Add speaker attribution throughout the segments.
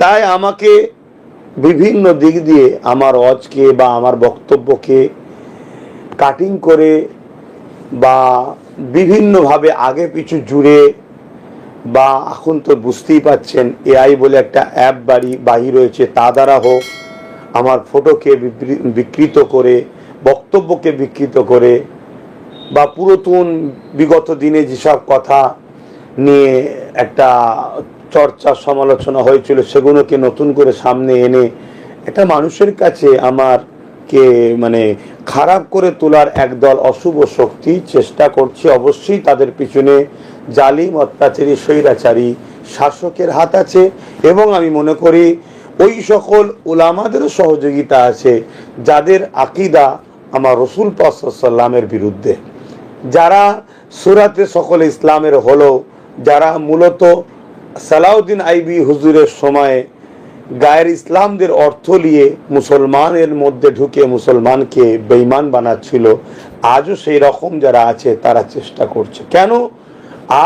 Speaker 1: তাই আমাকে বিভিন্ন দিক দিয়ে আমার অজকে বা আমার বক্তব্যকে কাটিং করে বা বিভিন্নভাবে আগে পিছু জুড়ে বা এখন তো বুঝতেই পাচ্ছেন এআই বলে একটা অ্যাপ বাড়ি বাহির রয়েছে, তা দ্বারা হোক আমার ফটোকে বিকৃত করে, বক্তব্যকে বিকৃত করে বা পুরাতন বিগত দিনে যেসব কথা নিয়ে একটা চর্চা সমালোচনা হয়েছিল, সেগুলোকে নতুন করে সামনে এনে একটা মানুষের কাছে আমার কে মানে খারাপ করে তোলার একদল অশুভ শক্তি চেষ্টা করছে। অবশ্যই তাদের পিছনে জালিম, অত্যাচারী, স্বৈরাচারী শাসকের হাত আছে এবং আমি মনে করি ওই সকল ওলামাদেরও সহযোগিতা আছে যাদের আকিদা আমার রসুল পাসাল্লামের বিরুদ্ধে। যারা সুরাতে সকল ইসলামের হলো, যারা মূলত সালাউদ্দিন আইবি হুজুরের সময়ে গায়ের ইসলামদের অর্থ নিয়ে মুসলমানের মধ্যে ঢুকে মুসলমানকে বেইমান বানাচ্ছিল, আজও সেই রকম যারা আছে তারা চেষ্টা করছে। কেন?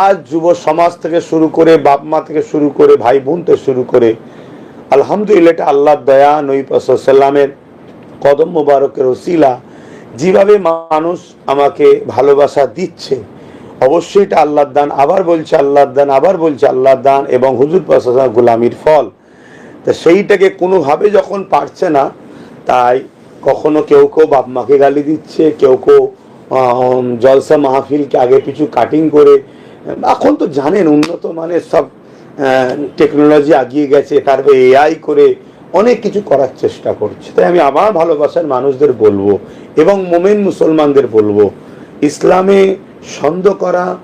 Speaker 1: আজ যুব সমাজ থেকে শুরু করে বাপ মা থেকে শুরু করে ভাই বোন থেকে শুরু করে আলহামদুলিল্লাহ এটা আল্লাহ দয়া, নবী সাল্লামের কদম মোবারকের ওসিলা, যেভাবে মানুষ আমাকে ভালোবাসা দিচ্ছে অবশ্যই এটা আল্লাহর দান, আবার বলছে আল্লাহর দান, আবার বলছে আল্লাহর দান এবং হুজুর প্রশাসন গোলামির ফল। তা সেইটাকে কোনোভাবে যখন পারছে না, তাই কখনো কেউ কেউ বাপ মাকে গালি দিচ্ছে, কেউ কেউ জলসা মাহফিলকে আগে পিছু কাটিং করে, এখন তো জানেন উন্নত মানের সব টেকনোলজি আগিয়ে গেছে তারপর এআই করে অনেক কিছু করার চেষ্টা করছে। তাই আমি আমার ভালোবাসার মানুষদের বলব এবং মোমেন মুসলমানদের বলব, ইসলামে সন্দেহ করা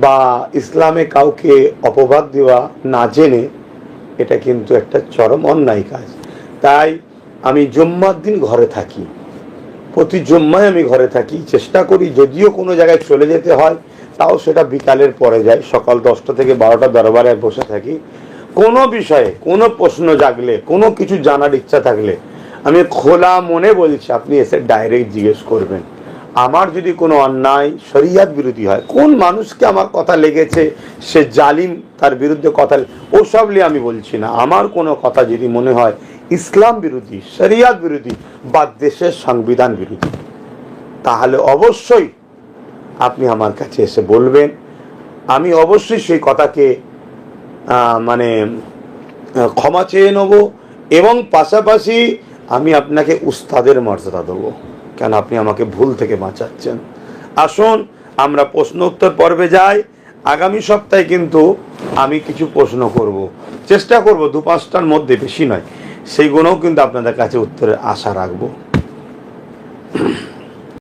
Speaker 1: বা ইসলামে কাউকে অপবাদ দেওয়া না জেনে এটা কিন্তু একটা চরম অন্যায় কাজ। তাই আমি জুম্মার দিন ঘরে থাকি। প্রতি জুম্মায় আমি ঘরে থাকি, চেষ্টা করি যদিও কোনো জায়গায় চলে যেতে হয়, তাও সেটা বিকালের পরে যায়, সকাল দশটা থেকে বারোটা দরবারে বসে থাকি। কোনো বিষয়ে, কোনো প্রশ্ন জাগলে, কোনো কিছু জানার ইচ্ছা থাকলে আমি খোলা মনে বলছি, আপনি এসে ডাইরেক্ট জিজ্ঞেস করবেন। আমার যদি কোনো অন্যায় শরিয়াত বিরোধী হয়, কোন মানুষকে আমার কথা লেগেছে, সে জালিম, তার বিরুদ্ধে কথা ওসব নিয়ে আমি বলছি না। আমার কোনো কথা যদি মনে হয় ইসলাম বিরোধী, শরিয়াত বিরোধী বা দেশের সংবিধান বিরোধী, তাহলে অবশ্যই আপনি আমার কাছে এসে বলবেন। আমি অবশ্যই সেই কথাকে মানে ক্ষমা চেয়ে নেব এবং পাশাপাশি আমি আপনাকে উস্তাদের মর্যাদা দেবো। কেন আপনি আমাকে ভুল থেকে বাঁচাচ্ছেন? আসুন, আমরা প্রশ্ন উত্তর পর্বে যাই। আগামী সপ্তাহে কিন্তু আমি কিছু প্রশ্ন করব। চেষ্টা করব, দু পাঁচটার মধ্যে বেশি নয়। সেইগুলোও কিন্তু আপনাদের কাছে উত্তরের আশা রাখব।